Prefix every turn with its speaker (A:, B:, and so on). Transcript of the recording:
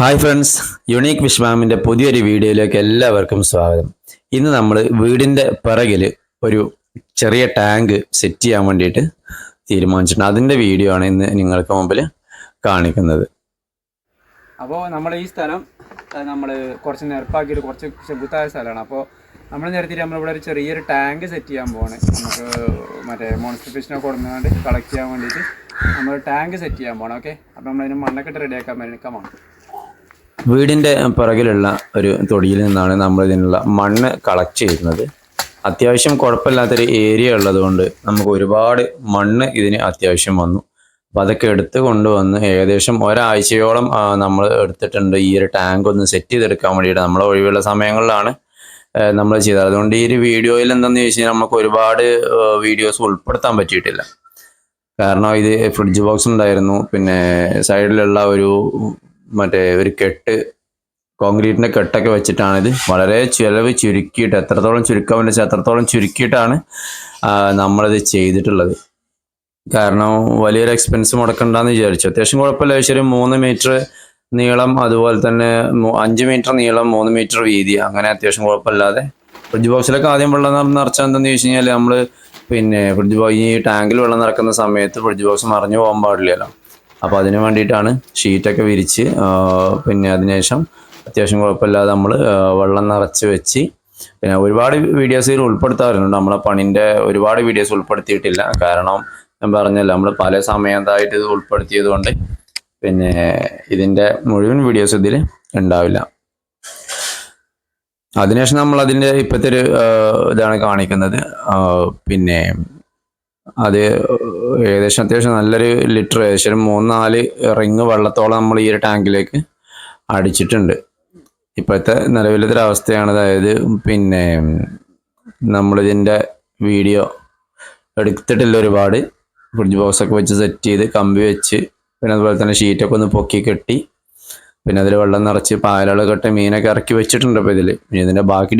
A: hi friends unique വിഷ്മാമിൻ്റെ പുതിയൊരു വീഡിയോയിലേക്ക് എല്ലാവർക്കും സ്വാഗതം ഇന്ന് നമ്മൾ വീടിൻ്റെ പിറകിൽ ഒരു ചെറിയ ടാങ്ക് സെറ്റ് ചെയ്യാൻ വേണ്ടിയിട്ട് തീരുമാനിച്ചിട്ടുണ്ട് അതിൻ്റെ വീഡിയോ ആണ് ഇന്ന് നിങ്ങൾക്ക് മുമ്പിൽ കാണിക്കുന്നത്
B: അപ്പോൾ നമ്മൾ ഈ സ്ഥലം നമ്മൾ കുറച്ച് നെർപ്പാക്കിയിട്ട് കുറച്ച് ചെബുത്തായ സ്ഥലമാണ് അപ്പോൾ നമ്മൾ നിരത്തിയിട്ട് നമ്മളിവിടെ ഒരു ചെറിയൊരു ടാങ്ക് സെറ്റ് ചെയ്യാൻ പോവാണ് നമുക്ക് മറ്റേ മോണിസ്ട്രിഫിഷനൊക്കെ കൊടുക്കുന്നതുകൊണ്ട് കളക്ട് ചെയ്യാൻ വേണ്ടിയിട്ട് നമ്മൾ ടാങ്ക് സെറ്റ് ചെയ്യാൻ പോകണം ഓക്കെ അപ്പോൾ നമ്മളതിന് മണ്ണൊക്കെ റെഡിയാക്കാൻ വേണ്ടി കമാണ്
A: വീടിൻ്റെ പുറകിലുള്ള ഒരു തൊടിയിൽ നിന്നാണ് നമ്മൾ ഇതിനുള്ള മണ്ണ് കളക്ട് ചെയ്യുന്നത് അത്യാവശ്യം കുഴപ്പമില്ലാത്തൊരു ഏരിയ ഉള്ളതുകൊണ്ട് നമുക്ക് ഒരുപാട് മണ്ണ് ഇതിന് അത്യാവശ്യം വന്നു അപ്പോൾ അതൊക്കെ എടുത്ത് കൊണ്ടുവന്ന് ഏകദേശം ഒരാഴ്ചയോളം നമ്മൾ എടുത്തിട്ടുണ്ട് ഈ ഒരു ടാങ്ക് ഒന്ന് സെറ്റ് ചെയ്തെടുക്കാൻ വേണ്ടിയിട്ട് നമ്മളെ ഒഴിവുള്ള സമയങ്ങളിലാണ് നമ്മൾ ചെയ്തത് അതുകൊണ്ട് ഈ ഒരു വീഡിയോയിൽ എന്താണെന്ന് ചോദിച്ചു കഴിഞ്ഞാൽ നമുക്ക് ഒരുപാട് വീഡിയോസ് ഉൾപ്പെടുത്താൻ പറ്റിയിട്ടില്ല കാരണം ഇത് ഫ്രിഡ്ജ് ബോക്സ് ഉണ്ടായിരുന്നു പിന്നെ സൈഡിലുള്ള ഒരു മറ്റേ ഒരു കെട്ട് കോൺക്രീറ്റിന്റെ കെട്ടൊക്കെ വെച്ചിട്ടാണ് ഇത് വളരെ ചിലവ് ചുരുക്കിയിട്ട് എത്രത്തോളം ചുരുക്കാൻ പറ്റുന്ന എത്രത്തോളം ചുരുക്കിയിട്ടാണ് നമ്മളിത് ചെയ്തിട്ടുള്ളത് കാരണം വലിയൊരു എക്സ്പെൻസ് മുടക്കണ്ടെന്ന് വിചാരിച്ചു അത്യാവശ്യം കുഴപ്പമില്ല പക്ഷേ മൂന്ന് മീറ്റർ നീളം അതുപോലെ തന്നെ അഞ്ച് മീറ്റർ നീളം മൂന്ന് മീറ്റർ വീതി അങ്ങനെ അത്യാവശ്യം കുഴപ്പമില്ലാതെ ഫ്രിഡ്ജ് ബോക്സിലൊക്കെ ആദ്യം വെള്ളം നിറച്ചാൽ എന്താണെന്ന് ചോദിച്ചു കഴിഞ്ഞാൽ നമ്മൾ പിന്നെ ഫ്രിഡ്ജ് ബോക്സ് ഈ ടാങ്കിൽ വെള്ളം നിറക്കുന്ന സമയത്ത് ഫ്രിഡ്ജ് ബോക്സ് മറിഞ്ഞു പോകാൻ പാടില്ലല്ലോ അപ്പോൾ അതിന് വേണ്ടിയിട്ടാണ് ഷീറ്റൊക്കെ വിരിച്ച് പിന്നെ അതിനുശേഷം അത്യാവശ്യം കുഴപ്പമില്ലാതെ നമ്മൾ വെള്ളം നിറച്ച് വെച്ച് പിന്നെ ഒരുപാട് വീഡിയോസ് ഇതിൽ ഉൾപ്പെടുത്താറുണ്ട് നമ്മളെ പണിൻ്റെ ഒരുപാട് വീഡിയോസ് ഉൾപ്പെടുത്തിയിട്ടില്ല കാരണം ഞാൻ പറഞ്ഞല്ലോ നമ്മൾ പല സമയത്തായിട്ട് ഇത് ഉൾപ്പെടുത്തിയത് കൊണ്ട് പിന്നെ ഇതിൻ്റെ മുഴുവൻ വീഡിയോസ് ഇതിൽ ഉണ്ടാവില്ല അതിനുശേഷം നമ്മൾ അതിൻ്റെ ഇപ്പോഴത്തെ ഒരു ഇതാണ് കാണിക്കുന്നത് പിന്നെ അത് ഏകദേശം അത്യാവശ്യം നല്ലൊരു ലിറ്റർ ഏകദേശം ഒരു മൂന്ന് നാല് റിങ് വെള്ളത്തോളം നമ്മൾ ഈ ഒരു ടാങ്കിലേക്ക് അടിച്ചിട്ടുണ്ട് ഇപ്പോഴത്തെ നിലവിലത്തെ അവസ്ഥയാണ് അതായത് പിന്നെ നമ്മളിതിൻ്റെ വീഡിയോ എടുത്തിട്ടില്ല ഒരുപാട് ഫ്രിഡ്ജ് ബോക്സൊക്കെ വെച്ച് സെറ്റ് ചെയ്ത് കമ്പി വെച്ച് പിന്നെ അതുപോലെ തന്നെ ഷീറ്റൊക്കെ ഒന്ന് പൊക്കി കെട്ടി പിന്നെ അതിൽ വെള്ളം നിറച്ച് പാലുകളൊക്കെ ഇട്ട് മീനൊക്കെ ഇറക്കി വെച്ചിട്ടുണ്ട് അപ്പോൾ ഇതിൽ ഇനി ഇതിൻ്റെ ബാക്കി